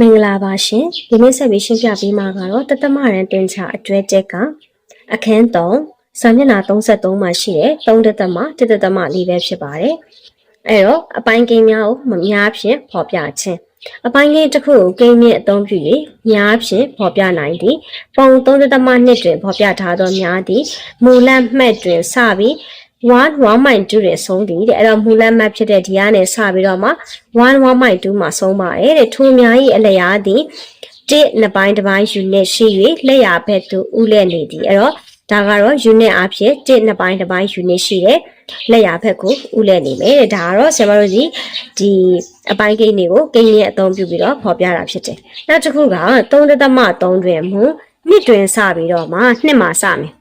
မင်္ဂလာပါရှင်ဒီနေ့ဆက်ပြီးရှင်းပြပေးမှာကတော့တသမရန်တင်ချအတွဲတက်ကအခန်း3စာမျက်နှာ33မှာရှိတဲ့3တသမ1တသမလေးပဲဖြစ်ပါတယ်အဲ့တော့အပိုင်းကိန်းများကိုမများဖြင့်ဖော်ပြခြင်းအပိုင်းကိန်းတစ်ခုကိုကိန်းမြင့်အသုံးပြု၍များဖြင့်ဖော်ပြနိုင်သည်ပုံ3တသမ2တွင်ဖော်ပြထားသောများသည်မူလမှတ်တွင်စပြီး 1 1.2တဲ့ဆုံးသည်တဲ့အဲ့တော့မူလမှတ်ဖြစ်တဲ့ဒီကနေစပြီးတော့မှ1 1.2မှာဆုံးပါတယ်တဲ့ထိုများ၏အလျားသည်တစ်နှစ်ပိုင်းတစ်ပိုင်း unit ရှိ၍လက်ရဘက်သို့ဥလက်နေသည်အဲ့တော့ဒါကတော့ unit အဖြစ်တစ်နှစ်ပိုင်းတစ်ပိုင်း unit ရှိတယ်လက်ရဘက်ကိုဥလက်နေမယ်တဲ့ဒါကတော့ဆရာမတို့ဒီဒီအပိုင်းကိန်းတွေကိုကိန်းလေးအသုံးပြုပြီးတော့ဖော်ပြတာဖြစ်တယ်နောက်တစ်ခုက3.3တွင်မူနှစ်တွင်စပြီးတော့မှနှစ်မှာစမယ်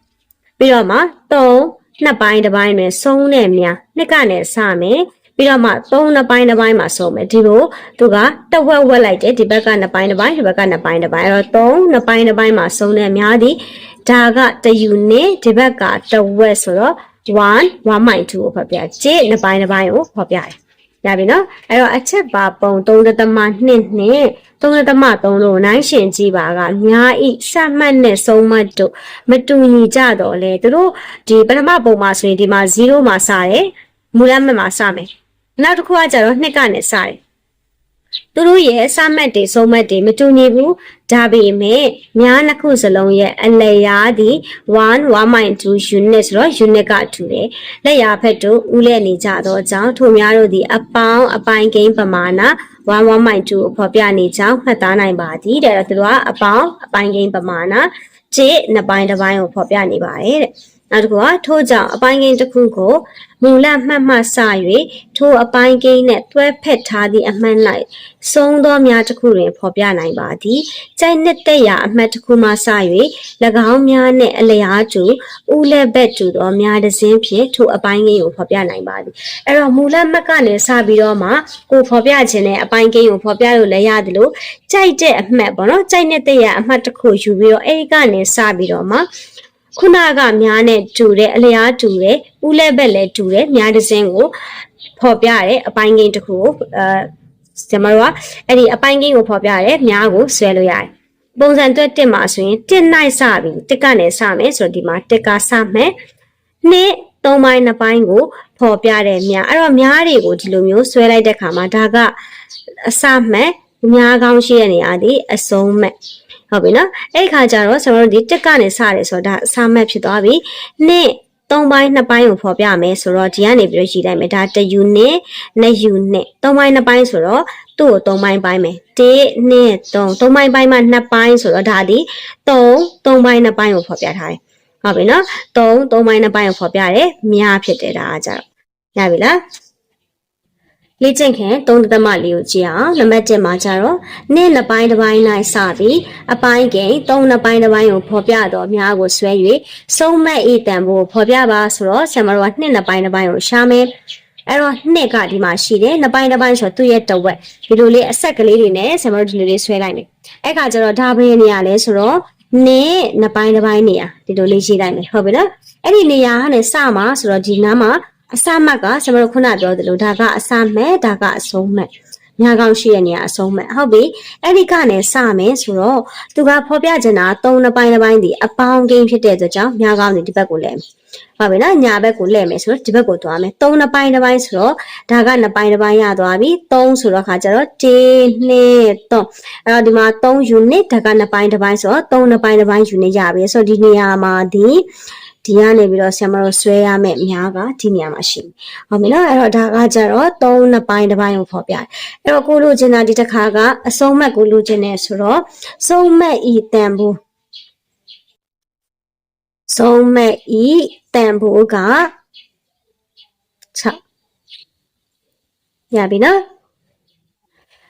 ပြီးတော့မှ3 နှစ်ပိုင်းတစ်ပိုင်းတွင်ဆုံးတဲ့များနှစ်ကနေစမယ်ပြီးတော့မှ3နှစ်ပိုင်းတစ်ပိုင်းမှာဆုံးမယ်ဒီလိုသူကတဝက်ဝက်လိုက်တယ်ဒီဘက်ကနှစ်ပိုင်းတစ်ပိုင်းဒီဘက်ကနှစ်ပိုင်းတစ်ပိုင်းအဲ့တော့3နှစ်ပိုင်းတစ်ပိုင်းမှာဆုံးတဲ့များသည်ဒါကတယူနစ်ဒီဘက်ကတဝက်ဆိုတော့1 1.2ကိုဖော်ပြကြည့်နှစ်ပိုင်းတစ်ပိုင်းကိုဖော်ပြတယ် ရပြီနော်အဲ့တော့အချက်ပါပုံ3.2နဲ့3.3တို့နိုင်ရှင်ကြည့်ပါကများဤစမှတ်နဲ့ဆုံးမတ်တို့မတူညီကြတော့လေသူတို့ဒီပထမပုံမှာဆိုရင်ဒီမှာ0မှာစတယ်မူလမှတ်မှာစမယ်နောက်တစ်ခုကကျတော့2ကနေစတယ် သူတို့ရဲ့စမှတ်တွေဆုံးမတ်တွေမတူညီဘူးဒါပေမဲ့များနှစ်ခုစလုံးရဲ့အလျားဒီ1 1.2 unit ဆိုတော့ unit ကထူတယ်လက်ရာဖက်တို့ဦးလက်နေကြတော့အကြောင်းထိုများတို့ဒီအပေါင်းအပိုင်းကိန်းပမာဏ1.1.2ကိုဖော်ပြနေကြောင်းမှတ်သားနိုင်ပါသည်တဲ့သူတို့ကအပေါင်းအပိုင်းကိန်းပမာဏခြေနှစ်ပိုင်းတစ်ပိုင်းကိုဖော်ပြနေပါတယ်တဲ့ နောက်တစ်ခုကထို့ကြောင့်အပိုင်းကိန်းတစ်ခုကိုမူလမှတ်မှစ၍ထိုအပိုင်းကိန်းနဲ့တွဲဖက်ထားသည့်အမှတ်၌ဆုံးသောများတစ်ခုတွင်ဖော်ပြနိုင်ပါသည်။ကြိုက်နှစ်သက်ရာအမှတ်တစ်ခုမှစ၍၎င်းများနှင့်အလျားတူဥလက်ဘက်တူသောများတစ်စင်းဖြင့်ထိုအပိုင်းကိန်းကိုဖော်ပြနိုင်ပါသည်။အဲ့တော့မူလမှတ်ကနေစပြီးတော့မှကိုဖော်ပြခြင်းနဲ့အပိုင်းကိန်းကိုဖော်ပြလို့လည်းရတယ်လို့ကြိုက်တဲ့အမှတ်ပေါ့နော်။ကြိုက်နှစ်သက်ရာအမှတ်တစ်ခုယူပြီးတော့အဲဒီကနေစပြီးတော့မှ ခုနကများနဲ့တူတဲ့အလျားတူတဲ့ဥလက်ဘက်လည်းတူတဲ့များတစ်စင်းကိုဖော်ပြတဲ့အပိုင်းကိန်းတစ်ခုကိုအဲကျွန်တော်တို့ကအဲ့ဒီအပိုင်းကိန်းကိုဖော်ပြရဲများကိုဆွဲလို့ရတယ်ပုံစံတွက်တစ်မှာဆိုရင်တစ်နိုင်စပြီတစ်ကနေစမယ်ဆိုတော့ဒီမှာတစ်ကစမယ်နှစ်သုံးပိုင်းနှစ်ပိုင်းကိုဖော်ပြတဲ့များအဲ့တော့များတွေကိုဒီလိုမျိုးဆွဲလိုက်တဲ့ခါမှာဒါကအစမှတ်များကောင်းရှိတဲ့နေရာဒီအဆုံးမှတ် ဟုတ်ပြီနော်အဲ့ခါကျတော့ကျွန်တော်တို့ဒီတက်ကနေစတယ်ဆိုတော့ဒါအစာမတ်ဖြစ်သွားပြီနှစ်သုံးပိုင်းနှစ်ပိုင်းကိုဖော်ပြမယ်ဆိုတော့ဒီကနေပြီးတော့ရေးလိုက်မယ်ဒါ1 unit 2 unit သုံးပိုင်းနှစ်ပိုင်းဆိုတော့သူ့ကိုသုံးပိုင်းပိုင်းမယ်1 2 3သုံးပိုင်းပိုင်းမှာနှစ်ပိုင်းဆိုတော့ဒါဒီ3သုံးပိုင်းနှစ်ပိုင်းကိုဖော်ပြထားတယ်ဟုတ်ပြီနော်3သုံးပိုင်းနှစ်ပိုင်းကိုဖော်ပြတယ်များဖြစ်တယ်ဒါကကြတော့ရပြီလား လေ့ကျင့်ခင်သုံးသမလေးကိုကြည့်အောင်နံပါတ်1မှာကျတော့နှစ်နှစ်ပိုင်းတစ်ပိုင်း၌စပြီးအပိုင်းကိန်းသုံးနှစ်ပိုင်းတစ်ပိုင်းကိုဖော်ပြတော့အများကိုဆွဲ၍ဆုံးမဤတန်ဖို့ဖော်ပြပါဆိုတော့ဆရာမတို့ကနှစ်နှစ်ပိုင်းတစ်ပိုင်းကိုရှာမယ်အဲ့တော့နှစ်ကဒီမှာရှိတယ်နှစ်ပိုင်းတစ်ပိုင်းဆိုတော့သူ့ရဲ့တဝက်ဒီလိုလေးအဆက်ကလေးတွေနဲ့ဆရာမတို့ဒီလိုလေးဆွဲလိုက်မယ်အဲ့ခါကျတော့ဒါဘယ်နေရာလဲဆိုတော့နှစ်နှစ်ပိုင်းတစ်ပိုင်းနေရာဒီလိုလေးရေးလိုက်မယ်ဟုတ်ပြီနော်အဲ့ဒီနေရာကနေစမှာဆိုတော့ဒီနားမှာ အစမှတ်ကကျွန်တော်တို့ခုနပြောသလိုဒါကအစမဲ့ဒါကအဆုံးမဲ့ညာကောင်းရှိတဲ့နေရာအဆုံးမဲ့ဟုတ်ပြီအဲ့ဒီကနေစမယ်ဆိုတော့သူကဖော်ပြချင်တာ၃နှစ်ပိုင်းတစ်ပိုင်းဒီအပေါင်းကိန်းဖြစ်တဲ့အတွက်ကြောင့်ညာကောင်းဒီဒီဘက်ကိုလဲမယ်ဟုတ်ပြီနော်ညာဘက်ကိုလဲမယ်ဆိုတော့ဒီဘက်ကိုသွားမယ်၃နှစ်ပိုင်းတစ်ပိုင်းဆိုတော့ဒါကနှစ်ပိုင်းတစ်ပိုင်းရသွားပြီ၃ဆိုတော့ခါကျတော့1 2 3အဲ့တော့ဒီမှာ3 unit ဒါကနှစ်ပိုင်းတစ်ပိုင်းဆိုတော့3နှစ်ပိုင်းတစ်ပိုင်း unit ရပြီဆိုတော့ဒီနေရာမှာဒီ ဒီကနေပြီးတော့ဆရာမတို့ဆွဲရမယ့်အများကဒီနေရာမှာရှိတယ်။ဟုတ်ပြီနော်အဲ့တော့ဒါကကြတော့၃နှစ်ပိုင်းတစ်ပိုင်းကိုဖော်ပြတယ်။အဲ့တော့ကိုလိုချင်တာဒီတစ်ခါကအဆုံးမတ်ကိုလိုချင်တယ်ဆိုတော့ဆုံးမတ်ဤတန်ဖို့ဆုံးမတ်ဤတန်ဖို့က6ရပြီနော်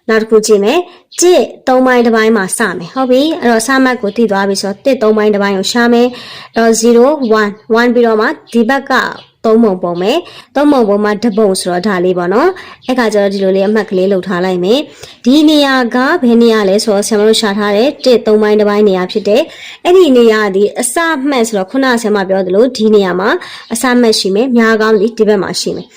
နောက်တစ်ခုကြည့်မယ်ကြည့်၃ပိုင်းတစ်ပိုင်းမှာစမယ်ဟုတ်ပြီအဲ့တော့စမှတ်ကိုတည်သွားပြီဆိုတော့တစ်၃ပိုင်းတစ်ပိုင်းကိုရှာမယ်အဲ့တော့0 1 1ပြီးတော့မှဒီဘက်က သုံးပုံပုံမယ်သုံးပုံပုံမှာတပုံဆိုတော့ဒါလေးပေါ့နော်အဲ့ခါကျတော့ဒီလိုလေးအမှတ်ကလေးလှုပ်ထားလိုက်မယ်ဒီနေရာကဘယ်နေရာလဲဆိုတော့ဆရာမတို့ရှာထားတဲ့တစ်သုံးပိုင်းတစ်ပိုင်းနေရာဖြစ်တယ်အဲ့ဒီနေရာဒီအစမှတ်ဆိုတော့ခုနဆရာမပြောသလိုဒီနေရာမှာအစမှတ်ရှိမယ်များကောင်းဒီဒီဘက်မှာရှိမယ်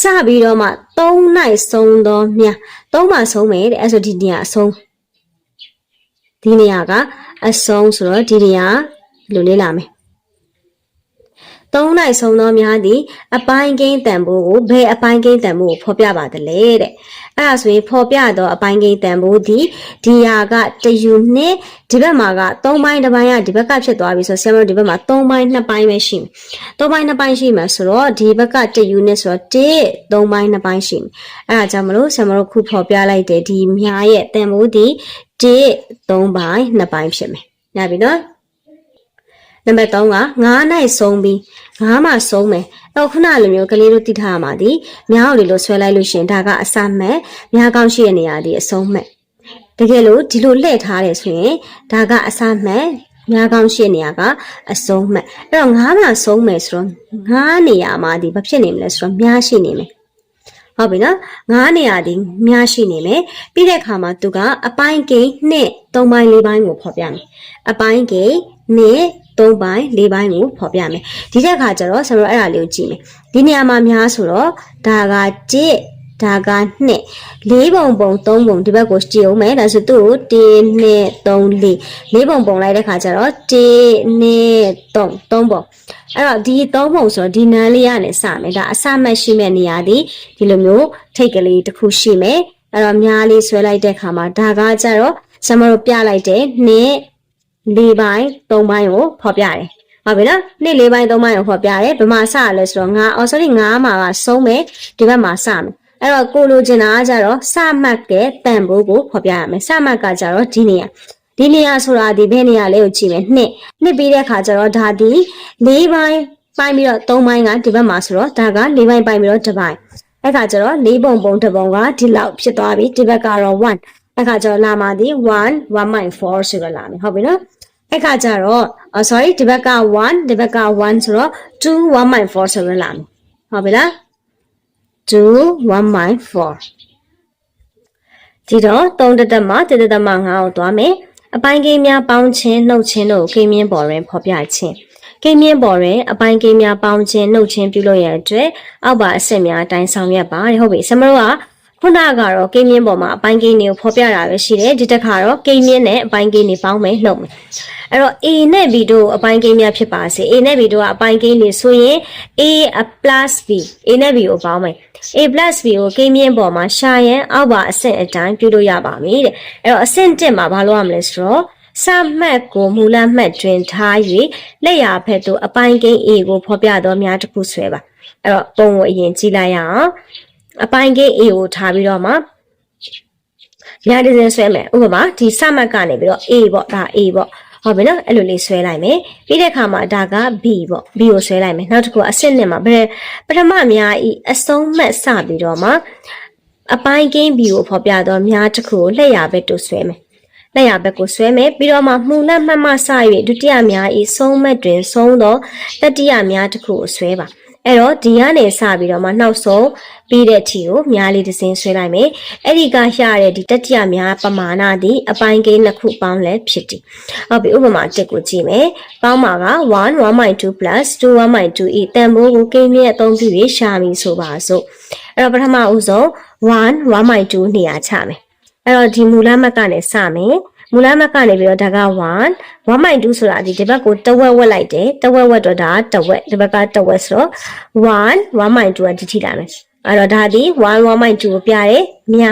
စပြီးတော့မှ3နိုင်ဆုံးသောမြသုံးမှာဆုံးမယ်တဲ့အဲ့ဆိုဒီနေရာအဆုံးဒီနေရာကအဆုံးဆိုတော့ဒီနေရာဘယ်လိုလေးလာမယ် သုံးနိုင်ဆုံးသောများသည်အပိုင်းကိန်းတန်ဖိုးကိုဘယ်အပိုင်းကိန်းတန်ဖိုးကိုဖော်ပြပါသလဲတဲ့အဲ့ဒါဆိုရင်ဖော်ပြသောအပိုင်းကိန်းတန်ဖိုးသည်ဒီဟာကတယူနှစ်ဒီဘက်မှာက3ပိုင်းတစ်ပိုင်းကဒီဘက်ကဖြစ်သွားပြီဆိုတော့ဆရာမတို့ဒီဘက်မှာ3ပိုင်း2ပိုင်းပဲရှိမယ်3ပိုင်း2ပိုင်းရှိမှာဆိုတော့ဒီဘက်ကတယူနှစ်ဆိုတော့1 3ပိုင်း2ပိုင်းရှိမယ်အဲ့ဒါကြောင့်မလို့ဆရာမတို့ခုဖော်ပြလိုက်တယ်ဒီမြားရဲ့တန်ဖိုးသည်1 3ပိုင်း2ပိုင်းဖြစ်မယ်ညပြီနော်နံပါတ်3က9နိုင်ဆုံးပြီး 9မှာဆုံးမယ်တော့ခုနလိုမျိုးကလေးတို့သိထားရမှာဒီမြောက်လေးလို့ဆွဲလိုက်လို့ရှရင်ဒါကအစမဲ့မြောက်ကောင်းရှိတဲ့နေရာဒီအဆုံးမဲ့တကယ်လို့ဒီလိုလှည့်ထားတယ်ဆိုရင်ဒါကအစမဲ့မြောက်ကောင်းရှိတဲ့နေရာကအဆုံးမဲ့အဲ့တော့9မှာဆုံးမယ်ဆိုတော့9နေရာမှာဒီဘာဖြစ်နေမလဲဆိုတော့များရှိနေမယ်ဟုတ်ပြီနော်ငါးနေရာဒီများရှိနေမယ်ပြီးတဲ့အခါမှာသူကအပိုင်းကိန်းနဲ့၃ပိုင်း၄ပိုင်းကိုဖော်ပြမယ်အပိုင်းကိန်းနဲ့ ၃ပိုင်း၄ပိုင်းကိုဖော်ပြမယ်ဒီတဲ့အခါကျတော့ဆရာတို့အဲ့ဒါလေးကိုကြည့်မယ်ဒီနေရာမှာများဆိုတော့ဒါက1ဒါက2လေးပုံပုံ3ပုံဒီဘက်ကိုကြည့်အောင်မယ်ဒါဆိုသူ့ကို1 2 3 4လေးပုံပုံလိုက်တဲ့ခါကျတော့1 2 3 3ပုံအဲ့တော့ဒီ3ပုံဆိုတော့ဒီနန်းလေးကနေစမယ်ဒါအစမှတ်ရှိမဲ့နေရာဒီဒီလိုမျိုးထိတ်ကလေးတစ်ခုရှိမယ်အဲ့တော့များလေးဆွဲလိုက်တဲ့ခါမှာဒါကကျတော့ဆမတို့ပြလိုက်တဲ့2 4ပိုင်း3ပိုင်းကိုဖော်ပြတယ်ဟုတ်ပြီနော်နေ့၄ပိုင်း၃ပိုင်းကိုဖော်ပြတယ်ဘယ်မှာစရလဲဆိုတော့ငါအော် sorry ငါမှာကဆုံးမယ်ဒီဘက်မှာစမယ်အဲ့တော့ကိုလိုချင်တာကကြတော့စမှတ်တဲ့တန်ဖိုးကိုဖော်ပြရမယ်စမှတ်ကကြတော့ဒီနေရာဒီနေရာဆိုတာဒီဘယ်နေရာလေးကိုကြည့်မယ်နှစ်နှစ်ပြီးတဲ့အခါကျတော့ဒါဒီ၄ပိုင်းပိုင်းပြီးတော့၃ပိုင်းကဒီဘက်မှာဆိုတော့ဒါက၄ပိုင်းပိုင်းပြီးတော့တစ်ပိုင်းအဲ့ခါကျတော့၄ပုံပုံတစ်ပုံကဒီလောက်ဖြစ်သွားပြီဒီဘက်ကတော့1 အဲ့ခါကျတော့လာမှာဒီ1 1.4ဆိုတော့လာမယ်ဟုတ်ပြီနော်အဲ့ခါကျတော့ sorry ဒီဘက်က1ဒီဘက်က1ဆိုတော့2 1.4ဆိုတော့လာမယ်ဟုတ်ပြီလား2 1.4ဒီတော့3တက်တက်မှာတက်တက်မှာ9ကိုသွားမယ်အပိုင်းကိန်းများပေါင်းခြင်းနှုတ်ခြင်းတို့ကိန်းမြင့်ပေါ်တွင်ဖော်ပြခြင်းကိန်းမြင့်ပေါ်တွင်အပိုင်းကိန်းများပေါင်းခြင်းနှုတ်ခြင်းပြုလုပ်ရတဲ့အတွက်အောက်ပါအဆင့်များအတိုင်းဆောင်ရွက်ပါဟုတ်ပြီဆမတို့က ခုနကတော့ကိန်းမြင့်ပေါ်မှာအပိုင်းကိန်းတွေကိုဖော်ပြတာပဲရှိတယ်ဒီတစ်ခါတော့ကိန်းမြင့်နဲ့အပိုင်းကိန်းတွေပေါင်းမယ်နှုတ်မယ်အဲ့တော့ A နဲ့ B တို့အပိုင်းကိန်းများဖြစ်ပါစေ A နဲ့ B တို့ကအပိုင်းကိန်းတွေဆိုရင် A + B A နဲ့ B ကိုပေါင်းမယ် A + B ကိုကိန်းမြင့်ပေါ်မှာရှာရင်အောက်ပါအဆင့်အတိုင်းပြုလို့ရပါပြီတဲ့အဲ့တော့အဆင့်1မှာဘာလုပ်ရမလဲဆိုတော့စမှတ်ကိုမူလမှတ်တွင်ထား၍လက်ရာဖက်သို့အပိုင်းကိန်း A ကိုဖော်ပြသောများတစ်ခုဆွဲပါအဲ့တော့ပုံကိုအရင်ကြည့်လိုက်ရအောင် အပိုင်းကိန်း A ကိုထားပြီးတော့မှညာတစ်စင်းဆွဲမယ်ဥပမာဒီစမှတ်ကနေပြီးတော့ A ပေါ့ဒါ A ပေါ့ဟုတ်ပြီနော်အဲ့လိုလေးဆွဲလိုက်မယ်ပြီးတဲ့အခါမှာဒါက B ပေါ့ B ကိုဆွဲလိုက်မယ်နောက်တစ်ခုအစစ်နဲ့မှာဘယ်ပထမများဤအဆုံးမှတ်စပြီးတော့မှအပိုင်းကင်း B ကိုဖော်ပြတော့များတစ်ခုကိုလက်ရဘက်တို့ဆွဲမယ်လက်ရဘက်ကိုဆွဲမယ်ပြီးတော့မှမှုနဲ့မှတ်မှစ၍ဒုတိယများဤဆုံးမှတ်တွင်ဆုံးသောတတိယများတစ်ခုကိုဆွဲပါ အဲ့တော့ဒီကနေစပြီးတော့မှနောက်ဆုံးပြီးတဲ့အထိကိုများလေးတစ်စင်းဆွဲလိုက်မယ်အဲ့ဒီကရတဲ့ဒီတတိယများပမာဏဒီအပိုင်းကိန်းနှစ်ခုပေါင်းလဲဖြစ်တယ်ဟုတ်ပြီဥပမာတစ်ကိုကြည့်မယ်ပေါင်းမှာက1 1.2 2 1.2 e တန်ဖိုးကိုကိန်းရဲ့အသုံးပြုပြီးရှာပြီဆိုပါစို့အဲ့တော့ပထမဦးဆုံး1 1.2နေရာချမယ်အဲ့တော့ဒီမူလမတ်ကနေစမယ် မူလမတ်ကနေပြီးတော့ဒါက1 1.2ဆိုတာဒီဒီဘက်ကိုတဝက်ဝက်လိုက်တယ်တဝက်ဝက်တော့ဒါတဝက်ဒီဘက်ကတဝက်ဆိုတော့1 1.2ကဒီထိလာမယ်အဲ့တော့ဒါဒီ1 1.2ကိုပြတယ်မြာ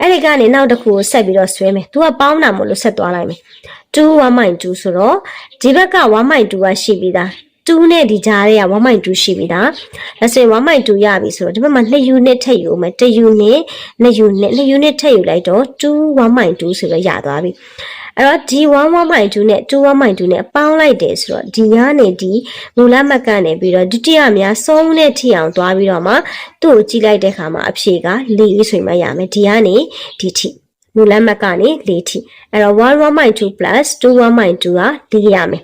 အဲ့ဒီကနေနောက်တစ်ခုကိုဆက်ပြီးတော့ဆွဲမယ်သူကပေါင်းတာမို့လို့ဆက်သွားလိုက်မယ်2 1.2ဆိုတော့ဒီဘက်က1.2ကရှိပြီးသား 2နဲ့ဒီကြားထဲက1.2ရှိပြီဒါဒါဆိုရင်1.2ရပြီဆိုတော့ဒီဘက်မှာ2 unit ထည့်ယူမယ်1 unit 2 unit 2 unit ထည့်ယူလိုက်တော့2 1.2ဆိုတော့ရသွားပြီအဲ့တော့ဒီ11.2နဲ့21.2နဲ့ပေါင်းလိုက်တယ်ဆိုတော့ဒီကနေဒီမူလမတ်ကနေပြီးတော့ဒုတိယများဆုံးတဲ့ထိအောင်သွားပြီးတော့မှသူ့ကိုကြည့်လိုက်တဲ့အခါမှာအဖြေက၄ဆိုမှရမယ်ဒီကနေဒီထိမူလမတ်ကနေ၄ထိအဲ့တော့11.2 21.2က၄ရမယ်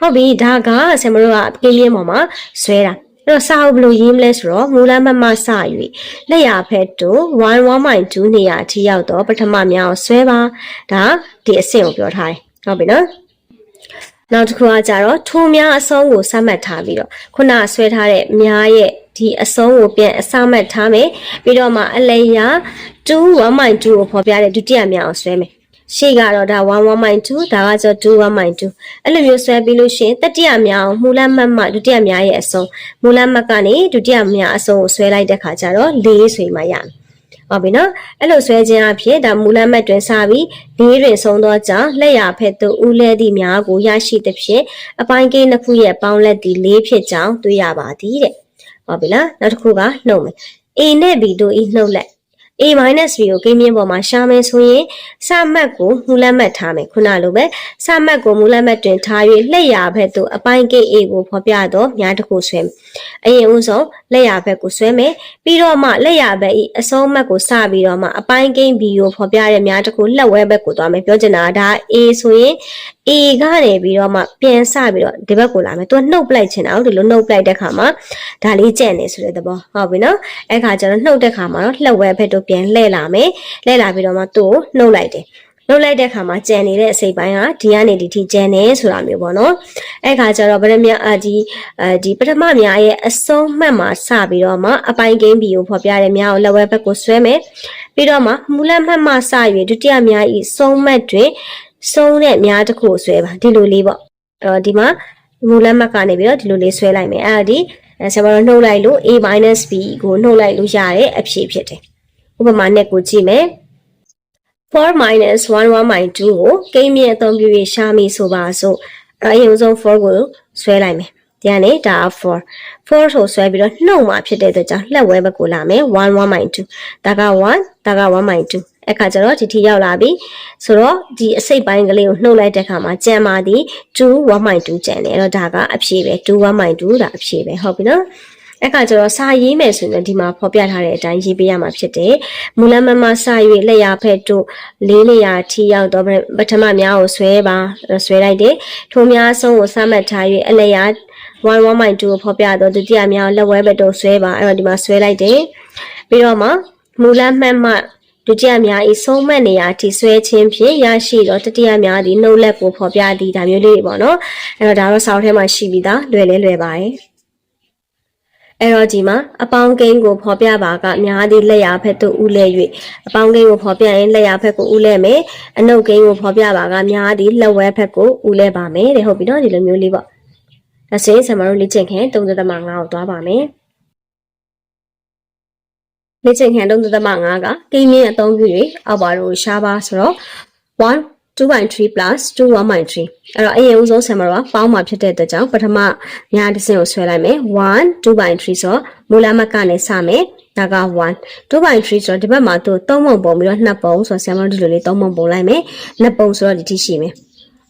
ဟုတ်ပြီဒါကဆင်မတို့ကပြင်းပြင်းပေါ်မှာဆွဲတာအဲ့တော့စာအုပ်ဘယ်လိုရေးမလဲဆိုတော့မူလမမစ၍လက်ရဖက်တို့1 1.2နေရာအထိရောက်တော့ပထမများကိုဆွဲပါဒါဒီအဆင့်ကိုပြောထားတယ်ဟုတ်ပြီနော်နောက်တစ်ခုကကြတော့ထိုးများအဆုံးကိုစမှတ်ထားပြီးတော့ခုနဆွဲထားတဲ့များရဲ့ဒီအဆုံးကိုပြန်အစမှတ်ထားမယ်ပြီးတော့မှအလဲရ2 1.2ကိုဖော်ပြတဲ့ဒုတိယများအောင်ဆွဲမယ် ရှေ့ကတော့ဒါ1 1.2ဒါကကျ2 1.2အဲ့လိုမျိုးဆွဲပြီးလို့ရှိရင်တတိယမြောင်မူလမတ်မှဒုတိယမြောင်ရဲ့အစုံမူလမတ်ကနေဒုတိယမြောင်အစုံကိုဆွဲလိုက်တဲ့ခါကျတော့၄ဆိုမှရမယ်ဟုတ်ပြီနော်အဲ့လိုဆွဲခြင်းအဖြစ်ဒါမူလမတ်တွင်စပြီးလေးတွင်ဆုံးသောကြောင့်လက်ရဖက်သို့ဦးလဲသည့်များကိုရရှိသဖြင့်အပိုင်းကိန်းတစ်ခုရဲ့ပေါင်းလက်သည်၄ဖြစ်ကြောင်းတွေ့ရပါသည်တဲ့ဟုတ်ပြီလားနောက်တစ်ခုကနှုတ်မယ် A နဲ့ B တို့ဤနှုတ်လက် A - B ကိုကိန်းမြင့်ပေါ်မှာရှာမယ်ဆိုရင်စမှတ်ကိုမူလမှတ်ထားမယ်ခုနလိုပဲစမှတ်ကိုမူလမှတ်တွင်ထား၍လက်ရာဘက်သို့အပိုင်းကိန်း A ကိုဖော်ပြတော့များတစ်ခုဆွဲမယ်အရင်ဦးဆုံးလက်ရာဘက်ကိုဆွဲမယ်ပြီးတော့မှလက်ရာဘက်ဤအဆုံးမှတ်ကိုစပြီးတော့မှအပိုင်းကိန်း B ကိုဖော်ပြတဲ့များတစ်ခုလက်ဝဲဘက်ကိုသွားမယ်ပြောချင်တာကဒါ A ဆိုရင် A ကနေပြီးတော့မှပြန်စပြီးတော့ဒီဘက်ကိုလာမယ်သူကနှုတ်ပလိုက်ချင်တာဟုတ်ဒီလိုနှုတ်ပလိုက်တဲ့ခါမှာဒါလေးကြက်နေဆိုတဲ့သဘောဟုတ်ပြီနော်အဲ့ခါကျတော့နှုတ်တဲ့ခါမှာတော့လှက်ဝဲဘက်တို့ပြန်လှည့်လာမယ်လှည့်လာပြီးတော့မှသူ့ကိုနှုတ်လိုက်တယ်နှုတ်လိုက်တဲ့ခါမှာကြံနေတဲ့အစိပ်ပိုင်းကဒီကနေဒီထိကြံနေဆိုတာမျိုးပေါ့နော်အဲ့ခါကျတော့ဗရမအာဒီအဲဒီပထမများရဲ့အဆုံးမှတ်မှာစပြီးတော့မှအပိုင်းကိန်းဘီကိုဖော်ပြတဲ့များကိုလက်ဝဲဘက်ကိုဆွဲမယ်ပြီးတော့မှမူလမှတ်မှစ၍ဒုတိယများဤဆုံးမှတ်တွင်ဆုံးတဲ့များတစ်ခုကိုဆွဲပါဒီလိုလေးပေါ့အဲ့တော့ဒီမှာမူလမှတ်ကနေပြီးတော့ဒီလိုလေးဆွဲလိုက်မယ်အဲ့ဒါဒီအဲဆရာမတို့နှုတ်လိုက်လို့ a - b ကိုနှုတ်လိုက်လို့ရတဲ့အဖြေဖြစ်တယ် ဥပမာနဲ့ကိုကြည့်မယ်4 minus 1 1 minus 2ကိုကိန်းမြင့်အသုံးပြု၍ရှာမိဆိုပါစို့အဲ့အရင်ဆုံး4ကိုဆွဲလိုက်မယ်ဒီကနေဒါ4 4ဆိုဆွဲပြီးတော့နှုတ်မှာဖြစ်တဲ့အတွက်ကြောင့်လှက်ဝဲဘက်ကိုလာမယ်1 1 minus 2ဒါက1ဒါက1 minus 2အခါကျတော့ဒီထိရောက်လာပြီဆိုတော့ဒီအစိတ်ပိုင်းကလေးကိုနှုတ်လိုက်တဲ့အခါမှာကြံပါသည်2 1.2ကြံတယ်အဲ့တော့ဒါကအဖြေပဲ2 1.2ဒါအဖြေပဲဟုတ်ပြီနော် အဲ့ခါကျတော့စာရေးမယ်ဆိုရင်ဒီမှာဖော်ပြထားတဲ့အတိုင်းရေးပေးရမှာဖြစ်တယ်။မူလမမစ၍လက်ရဖက်တို့လေးနေရာထိရောက်တော့ပထမများကိုဆွဲပါဆွဲလိုက်တယ်။ထိုများဆုံးကိုစမှတ်ထား၍အလက်ရ1.1.2ကိုဖော်ပြတော့ဒုတိယများလက်ဝဲဘက်တို့ဆွဲပါအဲ့တော့ဒီမှာဆွဲလိုက်တယ်။ပြီးတော့မှမူလမှတ်မှဒုတိယများဤဆုံးမနေရာထိဆွဲခြင်းဖြင့်ရရှိတော့တတိယများသည်နှုတ်လက်ကိုဖော်ပြသည့်ဒါမျိုးလေးတွေပေါ့နော်အဲ့တော့ဒါတော့စာအုပ်ထဲမှာရှိပြီးသားလွယ်လဲလွယ်ပါတယ် အဲ့တော့ဒီမှာအပေါင်းကိန်းကိုဖော်ပြပါကများသည့်လက်ရာဘက်သို့ဥလဲ၍အပေါင်းကိန်းကိုဖော်ပြရင်လက်ရာဘက်ကိုဥလဲမယ်အနုတ်ကိန်းကိုဖော်ပြပါကများသည့်လက်ဝဲဘက်ကိုဥလဲပါမယ်တဲ့ဟုတ်ပြီနော်ဒီလိုမျိုးလေးပေါ့ဒါဆိုရင်ဆရာမတို့လေ့ကျင့်ခန်း3.5ကိုသွားပါမယ်လေ့ကျင့်ခန်း3.5ကကိန်းမြင့်အသုံးပြု၍အောက်ပါတို့ရှားပါဆိုတော့1 2.3 plus 2 1.3အဲ့တော့အရင်ဦးဆုံးဆံမတော့ပေါင်းမှာဖြစ်တဲ့အတွက်ကြောင့်ပထမညာတစ်စင်းကိုဆွဲလိုက်မယ်1 2.3ဆိုတော့မူလမကနေစမယ်ဒါက1 2.3ဆိုတော့ဒီဘက်မှာသူ3ပုံပုံပြီးတော့2ပုံဆိုတော့ဆံမတို့ဒီလိုလေး3ပုံပုံလိုက်မယ်2ပုံဆိုတော့ဒီထိရှိမယ်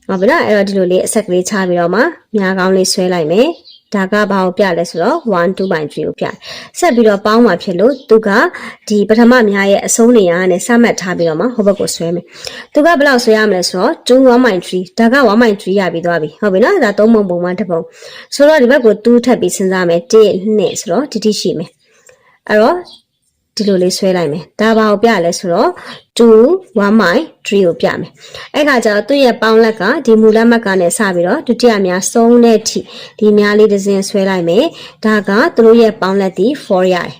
ဟုတ်ပြီနော်အဲ့တော့ဒီလိုလေးအဆက်ကလေးချပြီးတော့မှညာကောင်းလေးဆွဲလိုက်မယ် ဒါကဘာကိုပြလဲဆိုတော့1 2.3ကိုပြဆက်ပြီးတော့ပေါင်းမှာဖြစ်လို့သူကဒီပထမများရဲ့အဆုံးနေရာနဲ့စမှတ်ထားပြီးတော့မှဟိုဘက်ကိုဆွဲမယ်သူကဘယ်လောက်ဆွဲရမလဲဆိုတော့2 1.3ဒါက1.3ရပြီးသွားပြီဟုတ်ပြီနော်ဒါသုံးပုံပုံမှတစ်ပုံဆိုတော့ဒီဘက်ကို2ထပ်ပြီးစဉ်းစားမယ်1 2ဆိုတော့ဒီတိရှိမယ်အဲ့တော့ ဒီလိုလေးဆွဲလိုက်မယ်ဒါဘာကိုပြလဲဆိုတော့2 1.3ကိုပြမယ်အဲ့ခါကျတော့သူ့ရဲ့ပေါင်းလက်ကဒီမူလမက်ကနဲ့စပြီးတော့ဒုတိယများဆုံးတဲ့အထိဒီများလေးတစ်စင်းဆွဲလိုက်မယ်ဒါကသူတို့ရဲ့ပေါင်းလက်ဒီ4ရတယ်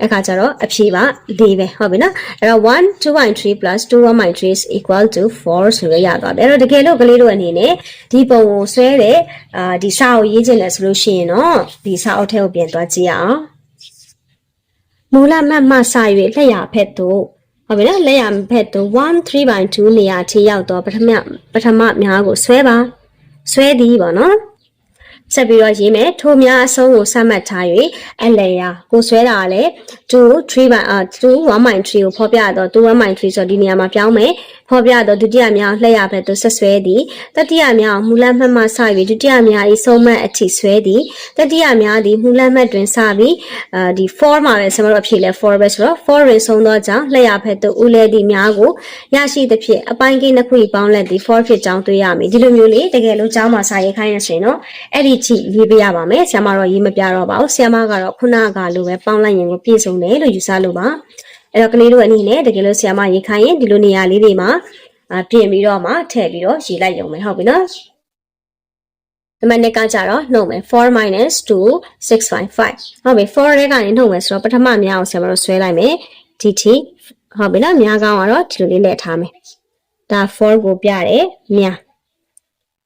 အဲ့ခါကျတော့အဖြေပါ၄ပဲဟုတ်ပြီနော်အဲ့တော့1 2.3 plus 2 1.3 is equal to 4ဆိုရရသွားပြီအဲ့တော့တကယ်လို့ကလေးတို့အနေနဲ့ဒီပုံကိုဆွဲတဲ့အာဒီစာအုပ်ရေးချင်တယ်ဆိုလို့ရှိရင်တော့ဒီစာအုပ်ထဲကိုပြန်သွားကြည့်အောင် မူလမတ်မှစ၍လက်ရဖက်တို့ဟုတ်ပြီနော်လက်ရဖက်တို့1 3/2နေရာထိရောက်တော့ပထမပထမများကိုဆွဲပါဆွဲသည်ပေါ့နော် ဆက်ပြီးတော့ရေးမယ်ထိုများအဆုံးကိုစမှတ်ထား၍အလဲရကိုဆွဲတာကလည်း2 3 by 2 1.3ကိုဖော်ပြတော့2 1.3ဆိုတော့ဒီနေရာမှာပြောင်းမယ်ဖော်ပြတော့ဒုတိယမြောက်လှည့်ရဘက်သို့ဆက်ဆွဲသည်တတိယမြောက်မူလမှတ်မှစပြီးဒုတိယမြောက်ဤဆုံးမအထိဆွဲသည်တတိယမြောက်သည်မူလမှတ်တွင်စပြီးအာဒီ4မှာပဲကျွန်တော်တို့အဖြေလဲ4ပဲဆိုတော့4ရင်ဆုံးသောကြောင့်လှည့်ရဘက်သို့ဦးလဲသည့်များကိုရရှိသဖြင့်အပိုင်းကိန်းတစ်ခုပေါင်းလက်သည်4ဖြစ်ကြောင်းတွေ့ရမည်ဒီလိုမျိုးလေးတကယ်လို့ကျောင်းမှာစာရေးခိုင်းရရှင်နော်အဲ့ဒီချိရေးပေးရပါမယ်ဆရာမတော့ရေးမပြတော့ပါဘူးဆရာမကတော့ခုနကလိုပဲပေါင်းလိုက်ရင်ကိုပြည့်စုံတယ်လို့ယူဆလို့ပါအဲ့တော့ကလေးတို့အနေနဲ့တကယ်လို့ဆရာမရေးခိုင်းရင်ဒီလိုနေရာလေးတွေမှာပြင်ပြီးတော့မှထည့်ပြီးတော့ရေးလိုက်ရုံပဲဟုတ်ပြီနော်နံပါတ်2ကကြတော့နှုတ်မယ်4 2 6.5ဟုတ်ပြီ4ရဲကနေနှုတ်မယ်ဆိုတော့ပထမများအောင်ဆရာမတို့ဆွဲလိုက်မယ်ဒီထိဟုတ်ပြီနော်များကောင်းကတော့ဒီလိုလေးလက်ထားမယ်ဒါ4ကိုပြတယ်များ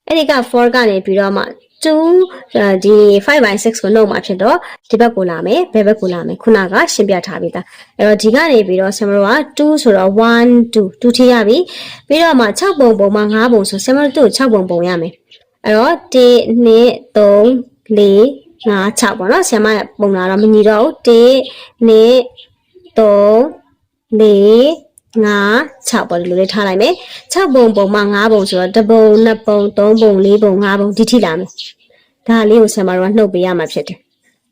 အဲ့ဒီက4ကနေပြီးတော့မှ 2ဒီ5 by 6ကိုနှုတ်မှာဖြစ်တော့ဒီဘက်ကိုလာမယ်ဘယ်ဘက်ကိုလာမယ်ခုနကရှင်းပြထားပြီးသားအဲ့တော့ဒီကနေပြီးတော့ဆင်မတို့က2ဆိုတော့1 2 2ထိရပြီပြီးတော့မှ6ပုံပုံမှာ9ပုံဆိုဆင်မတို့6ပုံပုံရမယ်အဲ့တော့1 2 3 4 5 6ပေါ့နော်ဆင်မပုံလာတော့မညီတော့ဘူး1 2 3 4 5 6ပေါ့ဒီလိုလေးထားလိုက်မယ်6ပုံပုံမှာ9ပုံဆိုတော့တစ်ပုံနှစ်ပုံသုံးပုံလေးပုံ၅ပုံဒီထိလာမယ်ဒါလေးကိုဆင်မတော်ကနှုတ်ပေးရမှာဖြစ်တယ်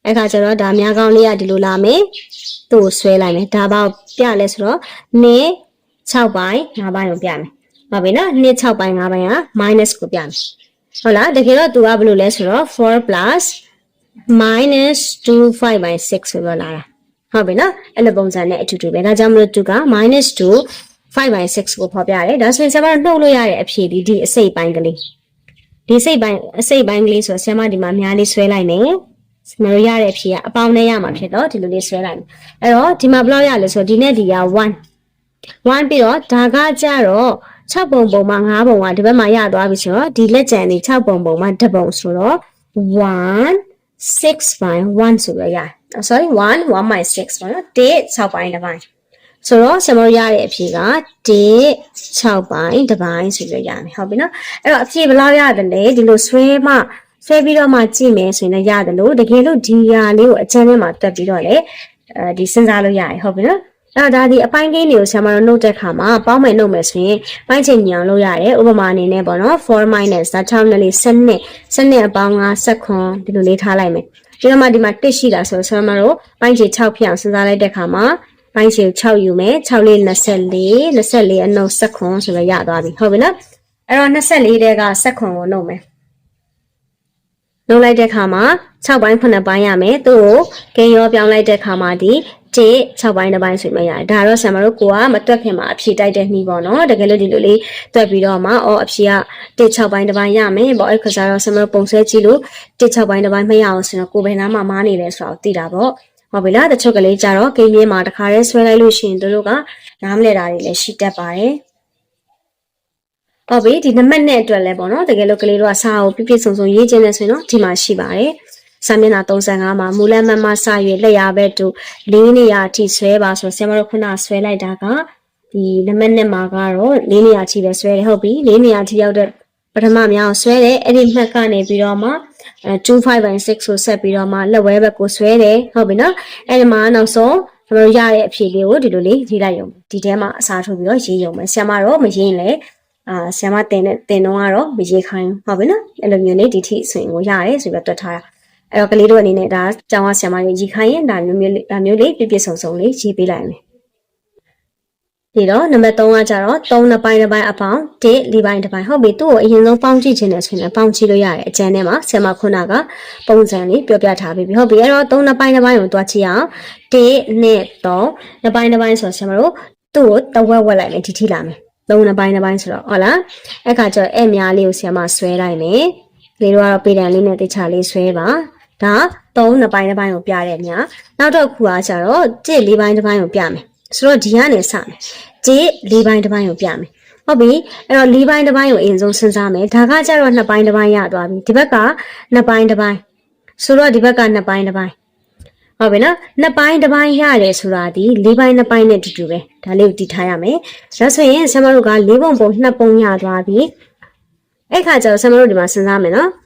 အဲ့ခါကျတော့ဒါများကောင်းလေးကဒီလိုလာမယ်သူ့ကိုဆွဲလိုက်မယ်ဒါပေါ့ပြလဲဆိုတော့နေ6ပိုင်း5ပိုင်းကိုပြမယ်ဟုတ်ပြီနော်နေ6ပိုင်း5ပိုင်းက minus ကိုပြမယ်ဟုတ်လားတကယ်တော့သူကဘယ်လိုလဲဆိုတော့4 plus minus 2 5 by 6ဆိုတော့လာတာ ဟုတ်ပြီနော်အဲ့လိုပုံစံနဲ့အတူတူပဲဒါကြောင့်မလို့သူက minus 2 5 by 6ကိုဖော်ပြရတယ်ဒါဆိုရင်ဆရာမတို့နှုတ်လို့ရတဲ့အဖြေဒီဒီအစိတ်ပိုင်းကလေးဒီစိတ်ပိုင်းအစိတ်ပိုင်းကလေးဆိုဆရာမဒီမှာအများလေးဆွဲလိုက်မယ်ဆရာမတို့ရတဲ့အဖြေကအပေါင်းနဲ့ရမှာဖြစ်တော့ဒီလိုလေးဆွဲလိုက်မယ်အဲ့တော့ဒီမှာဘယ်လောက်ရလဲဆိုတော့ဒီနဲ့ဒီက1 1ပြီးတော့ဒါကကြတော့6ပုံပုံမှာ9ပုံကဒီဘက်မှာရသွားပြီဆိုတော့ဒီလက်ကျန်နေ6ပုံပုံမှာ1ပုံဆိုတော့1 6 by 1ဆိုရရတယ် sorry 1 1 by 6ပေါ့နော်1 6ပိုင်းတစ်ပိုင်းဆိုတော့ဆရာမတို့ရတဲ့အဖြေက1 6ပိုင်းတစ်ပိုင်းဆိုပြီးရမယ်ဟုတ်ပြီနော်အဲ့တော့အဖြေဘယ်လောက်ရတယ်လဲဒီလိုဆွဲမှဆွဲပြီးတော့မှကြည့်မယ်ဆိုရင်လည်းရတယ်လို့တကယ်လို့ဒီဟာလေးကိုအချမ်းထဲမှာတက်ပြီးတော့လေအဲဒီစဉ်းစားလို့ရတယ်ဟုတ်ပြီနော်အဲ့တော့ဒါဒီအပိုင်းကိန်းတွေကိုဆရာမတို့နှုတ်တဲ့ခါမှာပေါင်းမယ်နှုတ်မယ်ဆိုရင်ပိုင်းချိန်ညောင်လို့ရတယ်ဥပမာအနေနဲ့ပေါ့နော်4 minus ဒါ6နဲ့လေး7နဲ့7နဲ့အပေါင်း9 7ခွန်ဒီလိုလေးထားလိုက်မယ် ဒီတော့မှဒီမှာတစ်ရှိတာဆိုတော့ဆရာမတို့ပိုင်းချိန်6ဖြစ်အောင်စဉ်းစားလိုက်တဲ့ခါမှာပိုင်းချိန်6ယူမယ်6လေး24 24အနှုတ်7ခွန်ဆိုတော့ရသွားပြီဟုတ်ပြီနော်အဲ့တော့24တဲက7ခွန်ကိုနှုတ်မယ်နှုတ်လိုက်တဲ့ခါမှာ6ပိုင်း9ပိုင်းရမယ်သူ့ကိုဂိမ်းရောပြောင်းလိုက်တဲ့ခါမှာဒီ 1 6ပိုင်းတစ်ပိုင်းဆိုမှရတယ်ဒါတော့ဆရာမတို့ကိုကမတွက်ခင်မှာအဖြေတိုက်တဲ့နှီးပေါ့နော်တကယ်လို့ဒီလိုလေးတွက်ပြီးတော့မှအော်အဖြေက1 6ပိုင်းတစ်ပိုင်းရမယ်ပေါ့အဲ့ခါကျတော့ဆရာမတို့ပုံဆွဲကြည့်လို့1 6ပိုင်းတစ်ပိုင်းမရအောင်ဆိုတော့ကိုယ်ပဲနားမှာမားနေလဲဆိုတော့သိတာပေါ့ဟုတ်ပြီလားတချို့ကလေးကြတော့ဂိမ်းမြင်းမှာတခါတည်းဆွဲလိုက်လို့ရှိရင်တို့ကနားမလဲတာတွေလည်းရှိတတ်ပါတယ်ဟုတ်ပြီဒီနံပါတ်နဲ့အတွက်လဲပေါ့နော်တကယ်လို့ကလေးတို့ကစာအုပ်ပြပြဆုံဆုံရေးခြင်းနဲ့ဆိုရင်တော့ဒီမှာရှိပါတယ် စာမျက်နှာ35မှာမူလမမစရွေလက်ရဘက်တို့၄နေရာအထိဆွဲပါဆိုဆရာမတို့ခုနဆွဲလိုက်တာကဒီနံပါတ်နဲ့မှာကတော့၄နေရာအထိပဲဆွဲတယ်ဟုတ်ပြီ၄နေရာအထိရောက်တဲ့ပထမမြောက်ဆွဲတယ်အဲ့ဒီမှတ်ကနေပြီးတော့မှအဲ25 by 6ကိုဆက်ပြီးတော့မှလက်ဝဲဘက်ကိုဆွဲတယ်ဟုတ်ပြီနော်အဲ့ဒီမှာနောက်ဆုံးကျွန်တော်ရတဲ့အဖြေလေးကိုဒီလိုလေးရေးလိုက်ရုံဒီထဲမှာအစားထိုးပြီးတော့ရေးရုံပဲဆရာမတော့မရေးရင်လည်းအာဆရာမတင်တဲ့တင်တော့ကတော့မရေးခိုင်းဟုတ်ပြီနော်အဲ့လိုမျိုးလေးဒီထိဆိုရင်ကိုရတယ်ဆိုပြီးတော့တွက်ထားတာ အဲ့တော့ကလေးတို့အနေနဲ့ဒါကျောင်းကဆရာမကြီးကြီးခိုင်းရင်ဒါမျိုးမျိုးလေးဒါမျိုးလေးပြပြဆုံဆုံလေးရေးပေးလိုက်မယ်ဒီတော့နံပါတ်3ကကြတော့3နှစ်ပိုင်းတစ်ပိုင်းအပေါင်း1 4ပိုင်းတစ်ပိုင်းဟုတ်ပြီသူ့ကိုအရင်ဆုံးပေါင်းကြည့်ခြင်းနဲ့ဆိုရင်ပေါင်းကြည့်လို့ရတယ်အကျန်းထဲမှာဆရာမခုနကပုံစံလေးပြောပြထားပြီးပြီဟုတ်ပြီအဲ့တော့3နှစ်ပိုင်းတစ်ပိုင်းကိုတွားကြည့်အောင်1နဲ့3နှစ်ပိုင်းတစ်ပိုင်းဆိုဆရာမတို့သူ့ကိုတဝက်ဝက်လိုက်မယ်ဒီထိလာမယ်3နှစ်ပိုင်းတစ်ပိုင်းဆိုတော့ဟုတ်လားအဲ့ခါကျတော့အဲ့များလေးကိုဆရာမဆွဲလိုက်မယ်လေတို့ကတော့ပေတံလေးနဲ့တခြားလေးဆွဲပါ ဒါ3နှစ်ပိုင်းတစ်ပိုင်းကိုပြတဲ့ညာနောက်တော့ခုအားကျတော့1 4ပိုင်းတစ်ပိုင်းကိုပြမယ်ဆိုတော့ဒီကနေစမယ်။ဒီ၄ပိုင်းတစ်ပိုင်းကိုပြမယ်။ဟုတ်ပြီ။အဲ့တော့၄ပိုင်းတစ်ပိုင်းကိုအရင်ဆုံးစဉ်းစားမယ်။ဒါကကြတော့နှစ်ပိုင်းတစ်ပိုင်းရသွားပြီ။ဒီဘက်ကနှစ်ပိုင်းတစ်ပိုင်း။ဆိုတော့ဒီဘက်ကနှစ်ပိုင်းတစ်ပိုင်း။ဟုတ်ပြီနော်။နှစ်ပိုင်းတစ်ပိုင်းရတယ်ဆိုတာဒီ၄ပိုင်းနှစ်ပိုင်းနဲ့တူတူပဲ။ဒါလေးကိုတည်ထားရမယ်။ဒါဆိုရင်ဆမတို့က၄ပုံပုံနှစ်ပုံရသွားပြီ။အဲ့ခါကျတော့ဆမတို့ဒီမှာစဉ်းစားမယ်နော်။